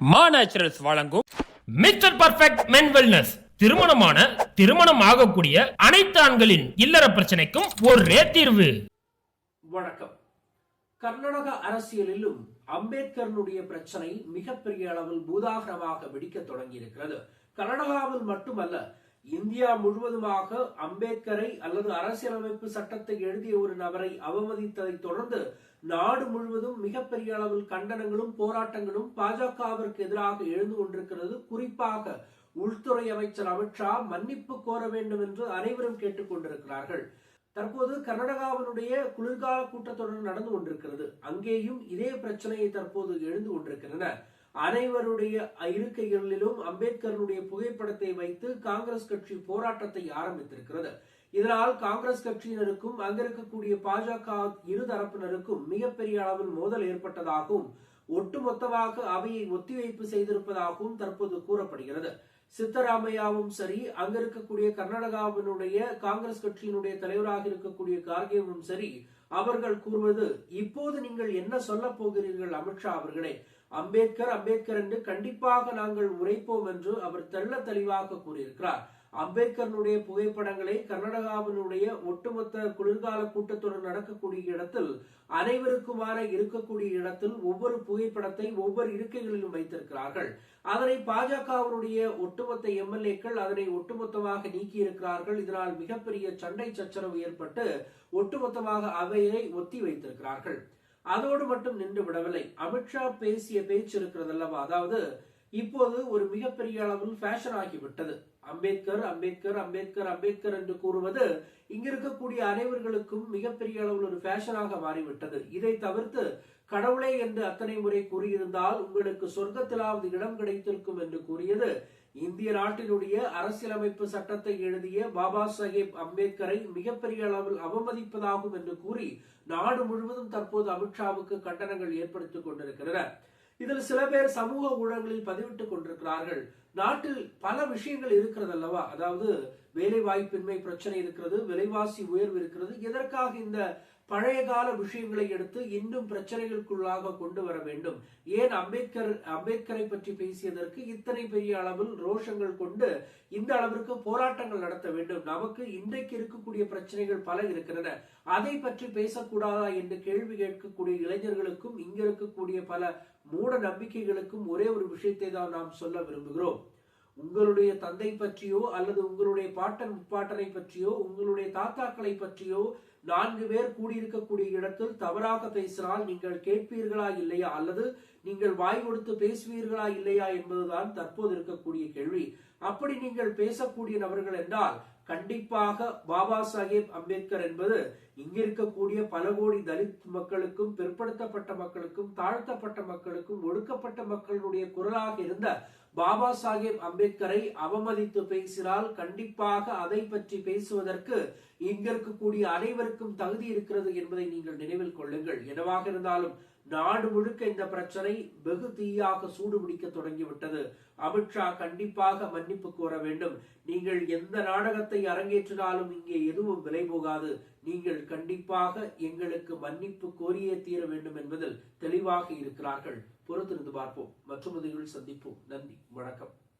மா நேச்சுரல்ஸ் வழங்கும் mister perfect மென் wellness திருமணமான திருமணம் ஆகக்கூடிய அனைத்து ஆண்களின் இல்லற பிரச்சனைக்கும் ஒரே தீர்வு. வணக்கம். கர்நாடக அரசியலிலும் அம்பேத்கரனுடைய பிரச்சனை மிகப்பெரிய அளவில் பூதாகரமாக வெடிக்க தொடங்கி இருக்கிறது கர்நாடகாவில் மட்டுமல்ல இந்தியா முழுவதுமாக அம்பேத்கரை அல்லது அரசியலமைப்பு சட்டத்தை எழுதிய ஒரு நபரை அவமதித்ததை தொடர்ந்து நாடு முழுவதும் மிகப்பெரிய அளவில் கண்டனங்களும் போராட்டங்களும் பாஜகவிற்கு எதிராக எழுந்து கொண்டிருக்கிறது. குறிப்பாக உள்துறை அமைச்சர் அமித்ஷா மன்னிப்பு கோர வேண்டும் என்று அனைவரும் கேட்டுக்கொண்டிருக்கிறார்கள் தற்போது கர்நாடகாவினுடைய குளிர்கால கூட்டத்தொடர் நடந்து கொண்டிருக்கிறது. அங்கேயும் இதே பிரச்சனையை தற்போது எழுந்து கொண்டிருக்கின்றன. அனைவருடைய இருக்கைகளிலும் அம்பேத்கருடைய புகைப்படத்தை வைத்து காங்கிரஸ் கட்சி போராட்டத்தை ஆரம்பித்திருக்கிறது. இதனால் காங்கிரஸ் கட்சியினருக்கும் அங்கிருக்கக்கூடிய பாஜக இரு தரப்பினருக்கும் மிகப்பெரிய அளவில் மோதல் ஏற்பட்டதாகவும் ஒட்டுமொத்தமாக அவையை ஒத்திவைப்பு செய்திருப்பதாகவும் தற்போது கூறப்படுகிறது. சித்தராமையாவும் சரி அங்க இருக்கக்கூடிய கர்நாடகாவினுடைய காங்கிரஸ் கட்சியினுடைய தலைவராக இருக்கக்கூடிய கார்கேவும் சரி அவர்கள் கூறுவது இப்போது நீங்கள் என்ன சொல்ல போகிறீர்கள் அமித்ஷா அவர்களே? அம்பேத்கர் அம்பேத்கர் என்று கண்டிப்பாக நாங்கள் உரைப்போம் என்று அவர் தெள்ள தெளிவாக கூறியிருக்கிறார். அம்பேத்கருடைய புகைப்படங்களை கர்நாடகாவினுடைய ஒட்டுமொத்த குளிர்கால கூட்டத்தொடர் நடக்கக்கூடிய இடத்தில் அனைவருக்குமான இருக்கக்கூடிய இடத்தில் ஒவ்வொரு புகைப்படத்தை ஒவ்வொரு இருக்கைகளிலும் வைத்திருக்கிறார்கள். அதனை பாஜகவினுடைய ஒட்டுமொத்த எம்எல்ஏக்கள் அதனை ஒட்டுமொத்தமாக நீக்கி இருக்கிறார்கள் இதனால் மிகப்பெரிய சண்டை சச்சரவு ஏற்பட்டு ஒட்டுமொத்தமாக அவையை ஒத்தி வைத்திருக்கிறார்கள். அதோடு மட்டும் நின்று விடவில்லை. அமித்ஷா பேசிய பேச்சு இருக்கிறது அல்லவா அதாவது இப்போது ஒரு மிகப்பெரிய அளவில் ஃபேஷன் ஆகிவிட்டது. அம்பேத்கர் அம்பேத்கர் அம்பேத்கர் அம்பேத்கர் என்று கூறுவது இங்க இருக்கக்கூடிய அனைவர்களுக்கும் மிகப்பெரிய அளவில் ஒரு ஃபேஷனாக மாறிவிட்டது. இதை தவிர்த்து கடவுளே என்று அத்தனை முறை கூறியிருந்தால் உங்களுக்கு சொர்க்கத்திலாவது இடம் கிடைத்திருக்கும் என்று கூறியது இந்திய நாட்டினுடைய அரசியலமைப்பு சட்டத்தை எழுதிய பாபா சாஹேப் அம்பேத்கரை மிகப்பெரிய அளவில் அவமதிப்பதாகும் என்று கூறி நாடு முழுவதும் தற்போது அமித்ஷாவுக்கு கண்டனங்கள் ஏற்படுத்திக் கொண்டிருக்கின்றன. இதில் சில பேர் சமூக ஊடகங்களில் பதிவிட்டுக் கொண்டிருக்கிறார்கள். நாட்டில் பல விஷயங்கள் இருக்கிறது அல்லவா அதாவது வேலை வாய்ப்பின்மை பிரச்சனை இருக்கிறது விலைவாசி உயர்வு இருக்கிறது. எதற்காக இந்த பழைய கால விஷயங்களை எடுத்து இன்னும் பிரச்சனைகளுக்குள்ளாக கொண்டு வர வேண்டும்? ஏன் அம்பேத்கர் அம்பேத்கரை பற்றி பேசியதற்கு இத்தனை பெரிய அளவில் ரோஷங்கள் கொண்டு இந்த அளவிற்கு போராட்டங்கள் நடத்த வேண்டும்? நமக்கு இன்றைக்கு இருக்கக்கூடிய பிரச்சனைகள் பல இருக்கின்றன. அதை பற்றி பேசக்கூடாதா என்று கேள்வி கேட்கக்கூடிய இளைஞர்களுக்கும் இங்க இருக்கக்கூடிய பல மூட நம்பிக்கைகளுக்கும் ஒரே ஒரு விஷயத்தை தான் நாம் சொல்ல விரும்புகிறோம். உங்களுடைய தந்தை பற்றியோ அல்லது உங்களுடைய பாட்டன் முப்பாட்டனை பற்றியோ உங்களுடைய தாத்தாக்களை பற்றியோ நான்கு பேர் கூடியிருக்கக்கூடிய இடத்தில் தவறாக பேசினால் நீங்கள் கேட்பீர்களா இல்லையா? அல்லது நீங்கள் வாய் கொடுத்து பேசுவீர்களா இல்லையா என்பதுதான் தற்போது இருக்கக்கூடிய கேள்வி. அப்படி நீங்கள் பேசக்கூடிய நபர்கள் என்றால் கண்டிப்பாக பாபா சாஹேப் அம்பேத்கர் என்பது இங்கிருக்கக்கூடிய பல கோடி தலித் மக்களுக்கும் பிற்படுத்தப்பட்ட மக்களுக்கும் தாழ்த்தப்பட்ட மக்களுக்கும் ஒடுக்கப்பட்ட மக்களுடைய குரலாக இருந்த பாபா சாஹேப் அம்பேத்கரை அவமதித்து பேசினால் கண்டிப்பாக அதை பற்றி பேசுவதற்கு இங்கிருக்கக்கூடிய அனைவரும் அனைவருக்கும் தகுதி இருக்கிறது என்பதை நீங்கள் நினைவில் கொள்ளுங்கள். என்னவாக இருந்தாலும் நாடு முழுக்க இந்த பிரச்சனை வெகு தீயாக சூடுபிடிக்க தொடங்கிவிட்டது. அமித்ஷா கண்டிப்பாக மன்னிப்பு கோர வேண்டும். நீங்கள் எந்த நாடகத்தை அரங்கேற்றினாலும் இங்கே எதுவும் விலை போகாது. நீங்கள் கண்டிப்பாக எங்களுக்கு மன்னிப்பு கோரியே தீர வேண்டும் என்பதில் தெளிவாக இருக்கிறார்கள். பொறுத்திருந்து பார்ப்போம். மற்றும் சந்திப்போம். நன்றி. வணக்கம்.